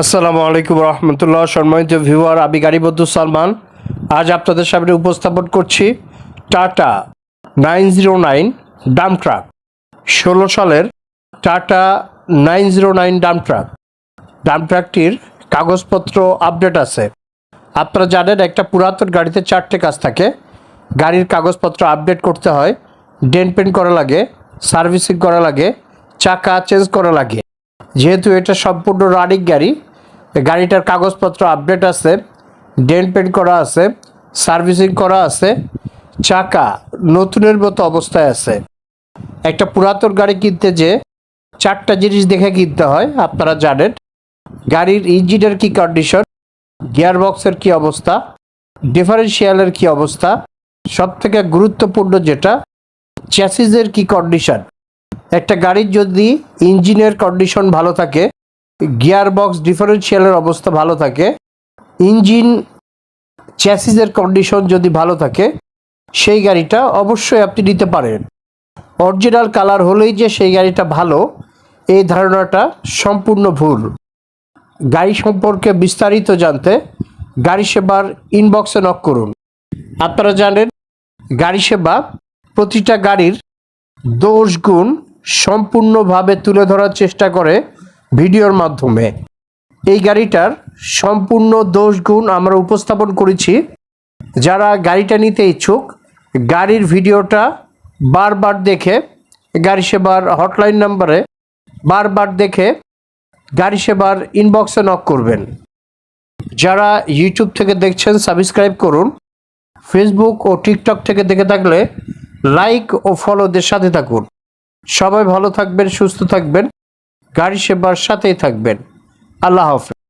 আসসালামু আলাইকুম রহমতুল্লাহ। সম্মানিত ভিউয়ার, আমি গাড়িবদ্ধ সালমান। আজ আপনাদের সামনে উপস্থাপন করছি Tata nine zero nine dump truck. ষোলো সালের Tata nine zero nine dump truck. Dump ট্রাকটির কাগজপত্র আপডেট আছে। আপনারা জানেন, একটা পুরাতন গাড়িতে চারটে কাজ থাকে। গাড়ির কাগজপত্র আপডেট করতে হয় ডেন পেন করা লাগে, সার্ভিসিং করা লাগে, চাকা চেঞ্জ করা লাগে। যেহেতু এটা সম্পূর্ণ রানিং গাড়ি গাড়িটার কাগজপত্র আপডেট আছে ডেন্ট পেন্ট করা আছে সার্ভিসিং করা আছে, চাকা নতুনের মতো অবস্থায় আছে। একটা পুরাতন গাড়ি কিনতে যে চারটা জিনিস দেখে কিনতে হয়, আপনারা জানেন, গাড়ির ইঞ্জিনের কি কন্ডিশন গিয়ার বক্সের কি অবস্থা ডিফারেন্সিয়ালের কি অবস্থা সব থেকে গুরুত্বপূর্ণ যেটা চ্যাসিজের কি কন্ডিশন একটা গাড়ির যদি ইঞ্জিনের কন্ডিশন ভালো থাকে গিয়ার বক্স ডিফারেন্সিয়ালের অবস্থা ভালো থাকে, ইঞ্জিন চ্যাসিসের কন্ডিশন যদি ভালো থাকে, সেই গাড়িটা অবশ্যই আপনি নিতে পারেন। অরিজিনাল কালার হলেই যে সেই গাড়িটা ভালো, এই ধারণাটা সম্পূর্ণ ভুল। গাড়ি সম্পর্কে বিস্তারিত জানতে গাড়ি সেবার ইনবক্সে নক করুন। আপনারা জানেন, গাড়ি সেবা প্রতিটা গাড়ির দোষ গুণ সম্পূর্ণভাবে তুলে ধরার চেষ্টা করে ভিডিওর মাধ্যমে। এই গাড়িটার সম্পূর্ণ দোষ গুণ আমরা উপস্থাপন করেছি। যারা গাড়িটা নিতে ইচ্ছুক, গাড়ির ভিডিওটা বারবার দেখে, গাড়ি সেবার হটলাইন নাম্বারে বারবার দেখে গাড়ি সেবার ইনবক্সে নক করবেন। যারা ইউটিউব থেকে দেখছেন সাবস্ক্রাইব করুন। ফেসবুক ও টিকটক থেকে দেখে থাকলে লাইক ও ফলোদের সাথে থাকুন। সবাই ভালো থাকবেন সুস্থ থাকবেন। গাড়ি সেবার সাথেই থাকবেন। আল্লাহ হাফেজ।